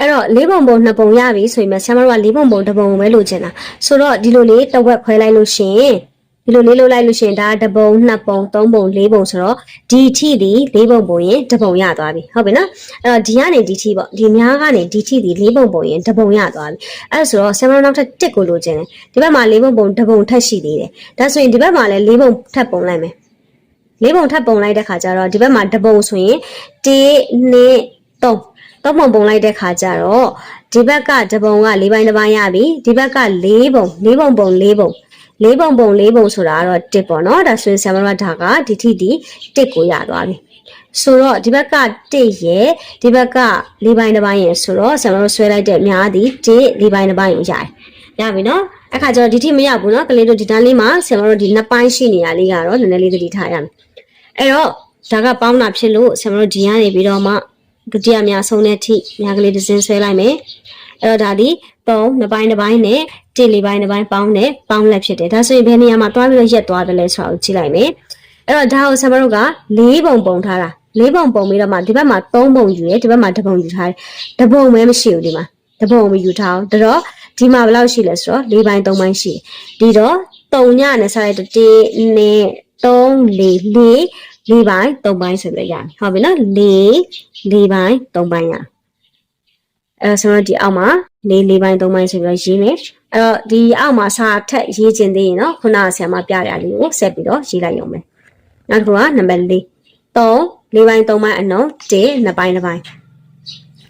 အဲ့တော့လေးပုံပုံနှစ်ပုံရပြီဆိုရင်ဆရာမတို့ကလေးပုံပုံတစ်ပုံပဲလိုချင်တာဆိုတော့ဒီလိုလေးတစ်ဝက်ခွဲလိုက်လို့ရှိရင်ဒီလိုလေးလုပ်လိုက်လို့ရှိရင်ဒါတစ်ပုံနှစ်ပုံသုံးပုံလေးပုံဆိုတော့ဒီထိဒီလေးပုံပုံရင်တစ်ပုံရသွားပြီဟုတ်ပြီနော်အဲ့တော့ဒီကနေဒီထိပေါ့ဒီများကနေဒီထိဒီလေးပုံပုံရင်တစ်ပုံရသွားပြီအဲ့ဆိုတော့ဆရာမတို့နောက်ထပ်တစ်ကိုလိုချင်တယ်ဒီဘက်မှာလေးပုံပုံတစ်ပုံထပ်ရှိသေးတယ်ဒါဆိုရင်ဒီဘက်မှာလည်းလေးပုံထပ်ပုံလိုက်မယ်လေးပုံထပ်ပုံလိုက်တဲ့ခါကျတော့ဒီဘက်မှာတစ်ပုံဆိုရင်1 2 3 တော့ပုံပုံလိုက်တဲ့ခါကျတော့ဒီဘက်ကတပုံက၄ပိုင်းတစ်ပိုင်းရပြီဒီဘက်က၄ပုံ၄ပုံပုံ၄ပုံ၄ပုံပုံ၄ပုံဆိုတာကတော့တစ်ပေါ့နော်ဒါဆိုရင်ဆရာမတို့ကဒါကဒီထိဒီတစ်ကိုရသွားပြီဆိုတော့ဒီဘက်ကတစ်ရဲ့ဒီဘက်က၄ပိုင်းတစ်ပိုင်းရဲ့ဆိုတော့ဆရာမတို့ဆွဲလိုက်တဲ့အများသည်တစ်၄ပိုင်းတစ်ပိုင်းကိုရတယ်ရပြီနော်အခါကျတော့ဒီထိမရဘူးနော်ကလေးတို့ဒီတန်းလေးမှာဆရာမတို့ဒီနှစ်ပိုင်းရှိနေရလေးကတော့နည်းနည်းလေးသတိထားရမယ်အဲ့တော့ဒါကပေါင်းတာဖြစ်လို့ဆရာမတို့ဒီကနေပြီးတော့မှ ဒုတိယအများဆုံးတဲ့အထိညာကလေးတစ်စင်းဆွဲလိုက်မယ်အဲ့တော့ဒါဒီ3နှစ်ပိုင်းတစ်ပိုင်းနဲ့တစ်လေးပိုင်းတစ်ပိုင်းပေါင်းနဲ့ပေါင်းလက်ဖြစ်တယ်ဒါဆိုရင်ဘယ်နေရာမှာတွားပြီးတော့ရက်သွားတယ်လဲဆိုတာကိုကြည့်လိုက်မယ်အဲ့တော့ဒါကိုဆရာမတို့က၄ပုံပုံထားတာ၄ပုံပုံပြီးတော့မှဒီဘက်မှာ3ပုံယူရယ်ဒီဘက်မှာ2ပုံယူထားတယ်တပုံပဲမရှိဘူးဒီမှာတပုံမယူထားအောင်ဒါတော့ဒီမှာဘယ်လောက်ရှိလဲဆိုတော့၄ပိုင်း3ပိုင်းရှိဒီတော့3ညနဲ့ဆက်လိုက်တော့1နဲ့3 4 4 လေးပိုင်း၃ပိုင်းဆိုပြီးရမယ်ဟုတ်ပြီနော်လေးလေးပိုင်း၃ပိုင်းရအဲဆိုတော့ဒီအောက်မှာလေးလေးပိုင်း၃ပိုင်းဆိုပြီးရေးမယ်အဲ့တော့ဒီအောက်မှာစာထက်ရေးခြင်းသေးရင်နော်ခုနကဆရာမပြရလေးကိုဆက်ပြီးတော့ရေးလိုက်ရုံပဲနောက်တစ်ခုကနံပါတ်၄၃လေးပိုင်း၃ပိုင်းအနုံ၁နှစ်ပိုင်းတစ်ပိုင်း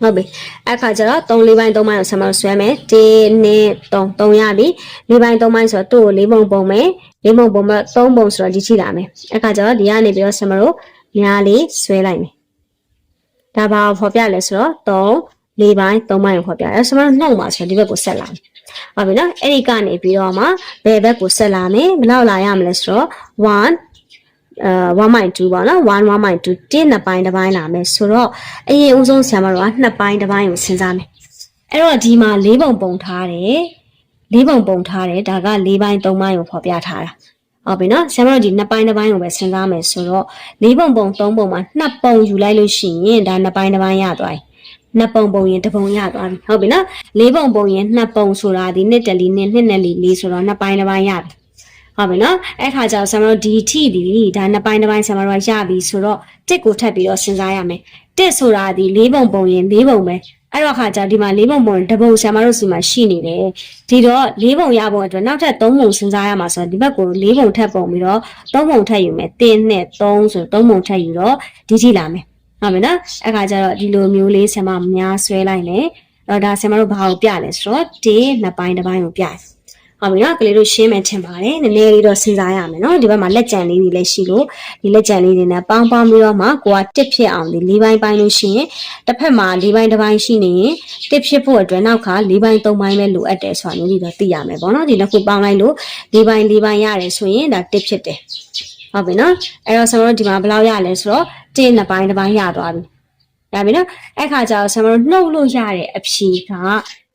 ဟုတ်ပြီအဲ့ခါကျတော့3 4ပိုင်း3ပိုင်းကိုဆက်မဆွဲမယ်1နဲ့3 3ရပြီ4ပိုင်း3ပိုင်းဆိုတော့သူ့ကို4ပုံပုံမယ်4ပုံပုံမဲ့3ပုံဆိုတော့ဒီချိလာမယ်အဲ့ခါကျတော့ဒီကနေပြီးတော့ဆက်မတို့များလေးဆွဲလိုက်မယ်ဒါပါဖော်ပြလဲဆိုတော့3 4ပိုင်း3ပိုင်းကိုဖော်ပြတယ်ဆက်မတို့နှုတ်မှာဆိုတော့ဒီဘက်ကိုဆက်လာမယ်ဟုတ်ပြီနော်အဲ့ဒီကနေပြီးတော့မှဘယ်ဘက်ကိုဆက်လာမယ်ဘယ်လောက်လာရမလဲဆိုတော့1အဲ 1.2ပေါ့နော်1 1.2တင်းနှစ်ပိုင်းတစ်ပိုင်းလာမယ်ဆိုတော့အရင်ဦးဆုံးဆရာမတို့ကနှစ်ပိုင်းတစ်ပိုင်းကိုစဉ်းစားမယ်အဲ့တော့ဒီမှာ၄ပုံပုံထားတယ်၄ပုံပုံထားတယ်ဒါက၄ပိုင်း၃ပိုင်းကိုဖော်ပြထားတာဟုတ်ပြီနော်ဆရာမတို့ဒီနှစ်ပိုင်းတစ်ပိုင်းကိုပဲစဉ်းစားမယ်ဆိုတော့၄ပုံပုံ၃ပုံမှာနှစ်ပုံယူလိုက်လို့ရှိရင်ဒါနှစ်ပိုင်းတစ်ပိုင်းရသွားပြီနှစ်ပုံပုံရင်တစ်ပုံရသွားပြီဟုတ်ပြီနော်လေးပုံပုံရင်နှစ်ပုံဆိုတာဒီနှစ်တလီနှစ်နှစ်နဲ့လီလေးဆိုတော့နှစ်ပိုင်းတစ်ပိုင်းရပြီ ဟုတ်ပြီနော်အဲ့ခါကျတော့ဆရာမတို့ဒီထိဒီဒါနှစ်ပိုင်းတစ်ပိုင်းဆရာမတို့ကရပြီဆိုတော့တစ်ကိုထပ်ပြီးတော့စဉ်းစားရမယ်တစ်ဆိုတာဒီလေးပုံပုံရင်လေးပုံပဲအဲ့တော့ခါကျဒီမှာလေးပုံပုံတပုံဆရာမတို့စီမှာရှိနေတယ်ဒီတော့လေးပုံရပုံအတွက်နောက်ထပ်သုံးပုံစဉ်းစားရမှာဆိုတော့ဒီဘက်ကိုလေးပုံထပ်ပုံပြီးတော့သုံးပုံထပ်ယူမယ်တင်းနဲ့သုံးဆိုသုံးပုံထပ်ယူတော့ဒီထိလာမယ်ဟုတ်ပြီနော်အဲ့ခါကျတော့ဒီလိုမျိုးလေးဆရာမများဆွဲလိုက်လေတော့ဒါဆရာမတို့ဘာကိုပြလဲဆိုတော့ဒီနှစ်ပိုင်းတစ်ပိုင်းကိုပြတယ် ဟုတ်ပြီနော်ကလေးတို့ရှင်းမယ်ထင်ပါတယ်နည်းနည်းလေးတော့စဉ်းစားရမယ်နော်ဒီဘက်မှာလက်ကြံလေးတွေလည်းရှိလို့ဒီလက်ကြံလေးတွေနဲ့ပေါင်းပေါင်းပြီးတော့မှကိုကတစ်ဖြစ်အောင်ဒီ၄ပိုင်းပိုင်းလို့ရှိရင်တစ်ဖက်မှာ၄ပိုင်းတစ်ပိုင်းရှိနေရင်တစ်ဖြစ်ဖို့အတွက်နောက်က၄ပိုင်း၃ပိုင်းပဲလိုအပ်တယ်ဆိုတာမျိုးဒီတော့သိရမယ်ပေါ့နော်ဒီလက်ခုပေါင်းလိုက်လို့၄ပိုင်း၄ပိုင်းရတယ်ဆိုရင်ဒါတစ်ဖြစ်တယ်ဟုတ်ပြီနော်အဲ့တော့ကျွန်တော်တို့ဒီမှာဘယ်လောက်ရလဲဆိုတော့တင်းနှစ်ပိုင်းတစ်ပိုင်းရသွားပြီရပြီနော်အဲ့ခါကျတော့ကျွန်တော်တို့နှုတ်လို့ရတဲ့အဖြေက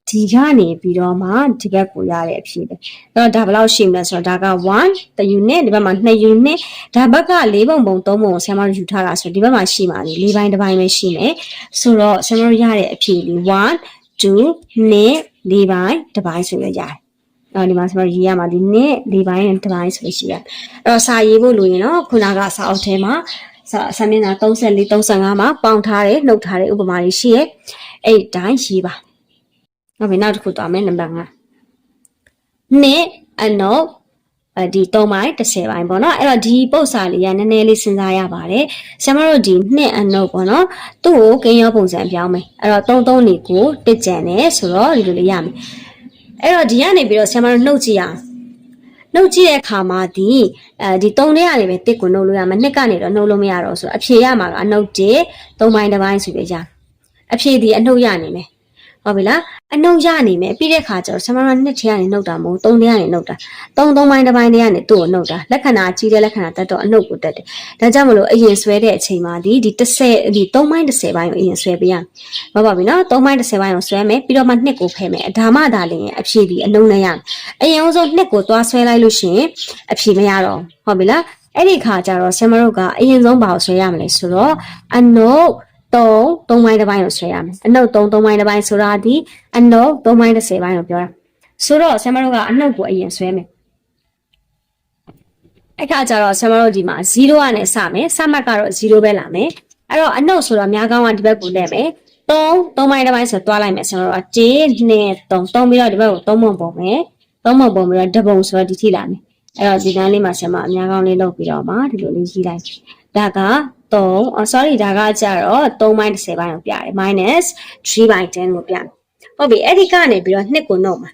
ဒီကနေပြီးတော့မှဒီဘက်ကိုရတဲ့အဖြေပဲအဲ့တော့ဒါဘယ်လောက်ရှိမလဲဆိုတော့ဒါက1တ unit ဒီဘက်မှာ2 unit ဒါဘက်က4ပုံပုံ3ပုံဆရာမတို့ယူထားတာဆိုဒီဘက်မှာရှိပါလေ4ပိုင်းတစ်ပိုင်းပဲရှိမယ်ဆိုတော့ဆရာမတို့ရတဲ့အဖြေလေး1 2နဲ့4ပိုင်းတစ်ပိုင်းဆိုရရတယ်တော့ဒီမှာဆိုတော့ရေးရမှာဒီနှစ်၄ပိုင်းနဲ့တစ်ပိုင်းဆိုလို့ရှိရအဲ့တော့စာရေးဖို့လိုရင်တော့ခုနကစာအုပ်ထဲမှာစာစာမျက်နှာ34 35မှာပေါင်ထားတယ်နှုတ်ထားတဲ့ဥပမာတွေရှိရဲ့အဲ့ဒီတိုင်းရေးပါ ဟုတ်ပြီနောက်တစ်ခုသွားမယ်နံပါတ်5နှစ်အနုပ်အဲဒီ3ပိုင်း30ပိုင်းပေါ့နော်အဲ့တော့ဒီပု္ပ္ပစာလေးကနည်းနည်းလေးစဉ်းစားရပါတယ်ဆရာမတို့ဒီနှစ်အနုပ်ပေါ့နော်သူ့ကိုကိန်းရောပုံစံပြောင်းမယ်အဲ့တော့33နေကိုတစ်ကြံတယ်ဆိုတော့ဒီလိုလေးရမယ်အဲ့တော့ဒီကနေပြီးတော့ဆရာမတို့နှုတ်ကြည့်အောင်နှုတ်ကြည့်တဲ့အခါမှာဒီအဲဒီ3ထဲကနေပဲတစ်ကိုနှုတ်လို့ရမယ်နှစ်ကနေတော့နှုတ်လို့မရတော့ဆိုအဖြေရမှာကအနှုတ်1 3ပိုင်းတစ်ပိုင်းဆိုပြီးရအဖြေဒီအနှုတ်ရနေမယ် ဟုတ်ပြီလားအနှုတ်ရနေမယ်ပြီးတဲ့ခါကျတော့ဆမရနှစ်ထဲကနေနှုတ်တာမဟုတ်သုံးထဲကနေနှုတ်တာသုံးသုံးပိုင်းတစ်ပိုင်းထဲကနေသူ့ကိုနှုတ်တာလက္ခဏာကြီးတဲ့လက္ခဏာတက်တော့အနှုတ်ကိုတက်တယ်ဒါကြောင့်မလို့အရင်ဆွဲတဲ့အချိန်မှာဒီဒီ30ဒီ3ပိုင်း30ပိုင်းကိုအရင်ဆွဲပေးရမယ်ဟုတ်ပါပြီနော်3ပိုင်း30ပိုင်းကိုဆွဲမယ်ပြီးတော့မှနှစ်ကိုဖယ်မယ်ဒါမှဒါလည်းအဖြေဒီအလုံးနဲ့ရမယ်အရင်ဆုံးနှစ်ကိုသွားဆွဲလိုက်လို့ရှိရင်အဖြေမရတော့ဟုတ်ပြီလားအဲ့ဒီခါကျတော့ဆမရုပ်ကအရင်ဆုံးဘာကိုဆွဲရမလဲဆိုတော့အနှုတ် 3 3ပိုင်းတစ်ပိုင်းကိုဆွဲရမယ်အနှုတ်3 3ပိုင်းတစ်ပိုင်းဆိုတာဒီအနှုတ်3ပိုင်း30ပိုင်းကိုပြောတာဆိုတော့ဆရာမတို့ကအနှုတ်ကိုအရင်ဆွဲမယ်အဲ့ခါကျတော့ဆရာမတို့ဒီမှာ0ကနေစမယ်စမှတ်ကတော့0ပဲလာမယ်အဲ့တော့အနှုတ်ဆိုတော့များကောင်းကဒီဘက်ကိုလဲမယ်3 3ပိုင်းတစ်ပိုင်းဆိုသွားလိုက်မယ်ဆရာမတို့က1 2 3 3ပြီးတော့ဒီဘက်ကို3ပုံပုံမယ်3ပုံပုံပြီးတော့တပုံဆိုတော့ဒီထိလာမယ်အဲ့တော့ဒီကန်းလေးမှာဆရာမအများကောင်းလေးလုပ်ပြီးတော့မှဒီလိုလေးရေးလိုက်ဒါက 3အော် sorry ဒါကကြတော့3 minus 10ပိုင်းကိုပြတယ် minus 3 by 10 ကိုပြတယ်ဟုတ်ပြီအဲ့ဒီကနေပြီးတော့နှစ်ကိုနှုတ်မှာ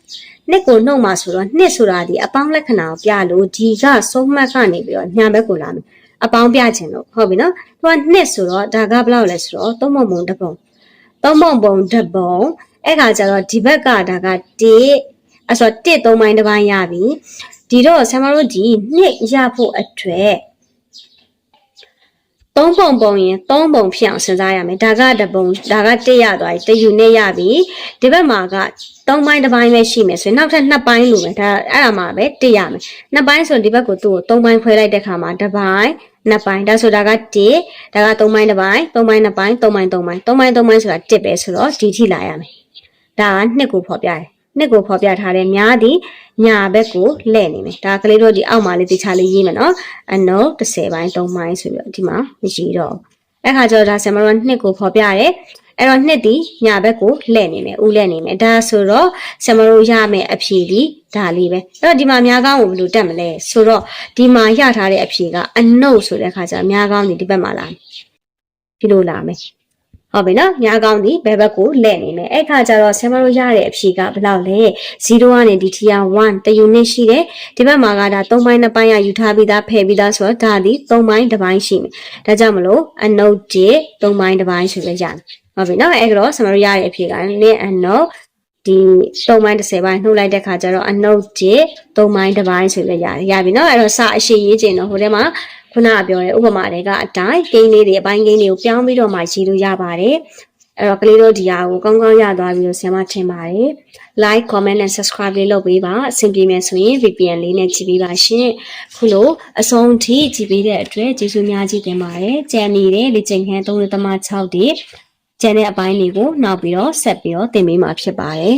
နှစ်ကိုနှုတ်မှာဆိုတော့နှစ်ဆိုတာဒီအပေါင်းလက္ခဏာကိုပြလို့ဒီကဆုံးမှတ်ကနေပြီးတော့ညာဘက်ကိုလာမယ်အပေါင်းပြခြင်းလို့ဟုတ်ပြီနော်သူကနှစ်ဆိုတော့ဒါကဘယ်လောက်လဲဆိုတော့သုံးပုံပုံတစ်ပုံသုံးပုံပုံတစ်ပုံအဲ့ခါကျတော့ဒီဘက်ကဒါက1အဲ့ဆို1 3ပိုင်းတစ်ပိုင်းရပြီဒီတော့ဆရာမတို့ဒီနှစ်ရဖို့အတွက် သုံးပုံပုံရင်သုံးပုံဖြစ်အောင်စဉ်းစားရမယ်ဒါကတပုံဒါကတစ်ရသွားပြီတစ်ယူနဲ့ရပြီဒီဘက်မှာကသုံးပိုင်းတစ်ပိုင်းပဲရှိမယ်ဆိုရင်နောက်ထပ်နှစ်ပိုင်းလိုမယ်ဒါအဲ့ဒါမှပဲတစ်ရမယ်နှစ်ပိုင်းဆိုရင်ဒီဘက်ကိုသူ့ကိုသုံးပိုင်းခွဲလိုက်တဲ့ခါမှာတစ်ပိုင်းနှစ်ပိုင်းဒါဆိုဒါကတစ်ဒါကသုံးပိုင်းတစ်ပိုင်းသုံးပိုင်းနှစ်ပိုင်းသုံးပိုင်းသုံးပိုင်းသုံးပိုင်းသုံးပိုင်းဆိုတာတစ်ပဲဆိုတော့ဒီထိလာရမယ်ဒါကနှစ်ကိုဖော်ပြတယ် နှစ်ကိုဖော်ပြထားတယ်များသည်ညာဘက်ကိုလှည့်နေမယ်ဒါကလေးတို့ဒီအောက်မှာလေးတခြားလေးရေးမယ်နော်အနုပ်30ပိုင်း3ပိုင်းဆိုပြီးတော့ဒီမှာမရှိတော့ဘူးအဲ့ခါကျတော့ဒါဆင်မရောနှစ်ကိုဖော်ပြရတယ်အဲ့တော့နှစ်ဒီညာဘက်ကိုလှည့်နေမယ်ဥလှည့်နေမယ်ဒါဆိုတော့ဆင်မရောရမယ်အဖြေဒီဒါလေးပဲအဲ့တော့ဒီမှာအများကောင်းကိုဘယ်လိုတက်မလဲဆိုတော့ဒီမှာရထားတဲ့အဖြေကအနုပ်ဆိုတဲ့ခါကျတော့အများကောင်းဒီဒီဘက်မှာလာမယ်ဒီလိုလာမယ် ဟုတ်ပြီနော်ညာကောင်းဒီဘယ်ဘက်ကိုလဲ့နေမယ်အဲ့ခါကျတော့ဆင်မတို့ရတဲ့အဖြေကဘယ်လောက်လဲ0ကနေဒီ tier 1တ unit ရှိတယ်ဒီဘက်မှာကဒါ3ပိုင်း2ပိုင်းရယူထားပြီးသားဖယ်ပြီးသားဆိုတော့ဒါဒီ3ပိုင်း1ပိုင်းရှိမယ်ဒါကြောင့်မလို့အနုတ်1 3ပိုင်း1ပိုင်းဆိုပြီးရတယ်ဟုတ်ပြီနော်အဲ့တော့ဆင်မတို့ရတဲ့အဖြေကလင်းအနုတ် ဒီ3ပိုင်း30ပိုင်းနှုတ်လိုက်တဲ့ခါကျတော့အနုတ်1 3ပိုင်း1ပိုင်းဆိုပြီးရတယ်ရပြီနော်အဲ့တော့စာအရှိရေးခြင်းတော့ဟိုထဲမှာခုနကပြောတဲ့ဥပမာတွေကအတိုင်းကိန်းလေးတွေအပိုင်းကိန်းတွေကိုပြောင်းပြီးတော့မှရေးလို့ရပါတယ်အဲ့တော့ကလေးတို့ဒီဟာကိုကောင်းကောင်းရသွားပြီလို့ဆရာမထင်ပါတယ် like comment and subscribe လေးလုပ်ပေးပါအဆင်ပြေမယ်ဆိုရင် VPN လေးနဲ့ကြည့်ပေးပါရှင်ခုလိုအဆုံးထိကြည့်ပေးတဲ့အတွက်ကျေးဇူးများကြီးတင်ပါတယ်ကြံနေတဲ့လေ့ကျင့်ခန်း3.6တိ ကျန်တဲ့အပိုင်းတွေကိုနောက်ပြီးတော့ဆက်ပြီးတော့သင်ပေးမှာဖြစ်ပါတယ်